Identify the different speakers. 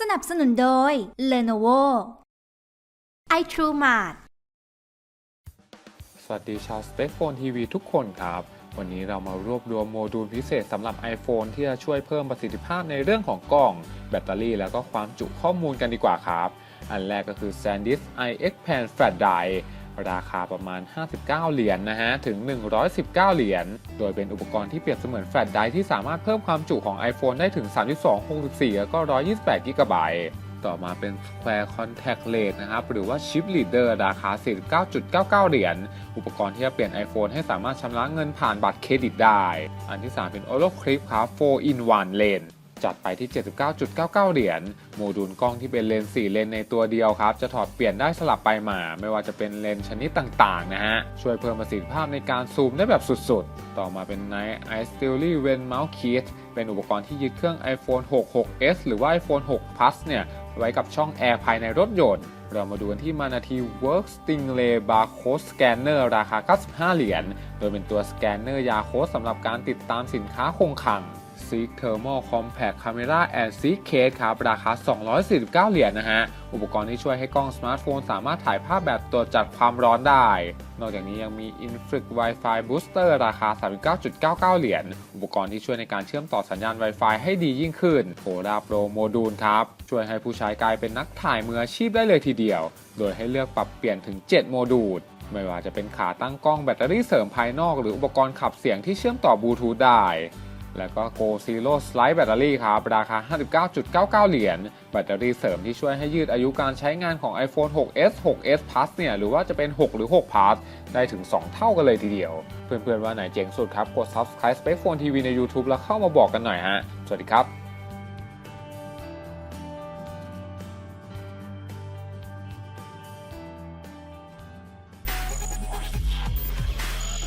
Speaker 1: สนับสนุนโดย Lenovo iTrueMart
Speaker 2: สวัสดีชาว s p e c p h o n e TV ทุกคนครับ วันนี้เรามารวบรวมโมดูลพิเศษสำหรับ iPhone ที่จะช่วยเพิ่มประสิทธิภาพในเรื่องของกล้อง แบตเตอรี่แล้วก็ความจุข้อมูลกันดีกว่าครับ อันแรกก็คือ SanDisk iX Pan Flash Drive ราคาประมาณ 59 เหรียญนนะฮะ ถึง 119 เหรียญ โดยเป็นอุปกรณ์ที่เปรียบเสมือนแฟลชไดร์ที่สามารถเพิ่มความจุของ iPhone ได้ถึง 32 64 แล้วก็ 128 กิกะไบต์ต่อมาเป็น Square Contact Lens นะครับ หรือว่า Chip Reader ราคา 49.99 เหรียญ อุปกรณ์ที่จะเปลี่ยน iPhone ให้สามารถชำระเงินผ่านบัตรเครดิตได้ อันที่ 3 เป็น Olo Clip ครับ4 in 1 Lens จัดไปที่ 79.99 เหรียญ โมดูลกล้องที่เป็นเลนส์4เลนส์ในตัวเดียวครับ จะถอดเปลี่ยนได้สลับไปมา ไม่ว่าจะเป็นเลนส์ชนิดต่างๆ นะฮะ ช่วยเพิ่มประสิทธิภาพในการซูมได้แบบสุดๆ ต่อมาเป็น Night Eye Steely Wen Mouse Kit เป็นอุปกรณ์ที่ยึดเครื่อง iPhone 6 6s หรือว่า iPhone 6 Plus เนี่ยไว้กับช่องแอร์ภายในรถยนต์ เรามาดูกันที่มานาที Work Stingray Barcode Scanner ราคา 95 เหรียญ โดยเป็นตัวสแกนเนอร์ยาโค้ดสำหรับการติดตามสินค้าคงคลัง Seek Thermal Compact Camera and Seek Case ครับ ราคา 249 เหรียญนะฮะ อุปกรณ์ที่ช่วยให้กล้องสมาร์ทโฟนสามารถถ่ายภาพแบบตรวจจับความร้อนได้ นอกจากนี้ยังมี Inflict Wi-Fi Booster ราคา 39.99 เหรียญ อุปกรณ์ที่ช่วยในการเชื่อมต่อสัญญาณ Wi-Fi ให้ดียิ่งขึ้นโ o ราโปรโมดูลครับ ช่วยให้ผู้ใช้กลายเป็นนักถ่ายมืออาชีพได้เลยทีเดียว โดยให้เลือกปรับเปลี่ยนถึง 7 โมดูลไม่ว่าจะเป็นขาตั้งกล้องแบตเตอรี่เสริมภายนอกหรืออุปกรณ์ขับเสียงที่เชื่อมต่อบลูทูธได้ แล้วก็ Go Zero Slide Battery ครับ ราคา 59.99 เหรียญ แบตเตอรี่เสริมที่ช่วยให้ยืดอายุการใช้งานของ iPhone 6s 6s Plus เนี่ย หรือว่าจะเป็น 6 หรือ 6 Plus ได้ถึง 2 เท่ากันเลยทีเดียว เพื่อนๆว่าไหนเจ๋งสุดครับ กด Subscribe Spec Phone TV ใน YouTube แล้วเข้ามาบอกกันหน่อยฮะ สวัสดีครับ